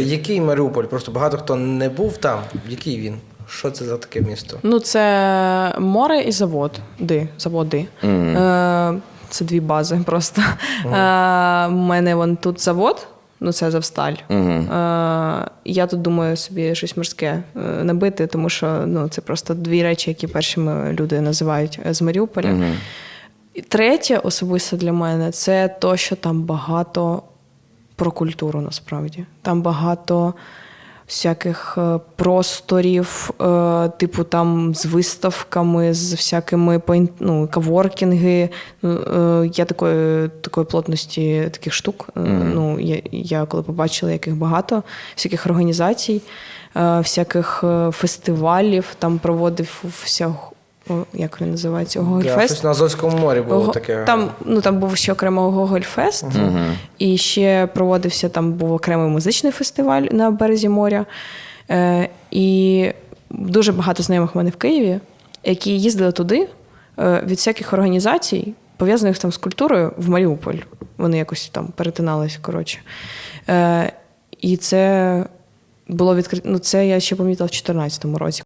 Який Маріуполь? Просто багато хто не був там. Який він? Що це за таке місто? Ну, це море і завод. Ди, заводи. Е, це дві бази просто. Е, у мене вон тут завод, ну це Завсталь. Е, я тут думаю собі щось морське е, набити, тому що ну, це просто дві речі, які першими люди називають е, з Маріуполя. І Третє, особисто для мене, це то, що там багато про культуру насправді. Там багато всяких е, просторів, е, типу там з виставками, з всякими ну, каворкінги. Е, Я такої, такої плотності таких штук. е, Ну, я, я коли побачила, яких багато, всяких організацій, всяких фестивалів, там проводив вся. О, Як він називається? Гогольфест. щось на Азовському морі було Ого- таке. Там, ну, там був ще окремо Гогольфест, і ще проводився там був окремий музичний фестиваль на березі моря. Е, і дуже багато знайомих в мене в Києві, які їздили туди е, від всяких організацій, пов'язаних там з культурою в Маріуполь. Вони якось там перетиналися, коротше. Е, і це було відкрито. Ну, це я ще помітила в 2014 році.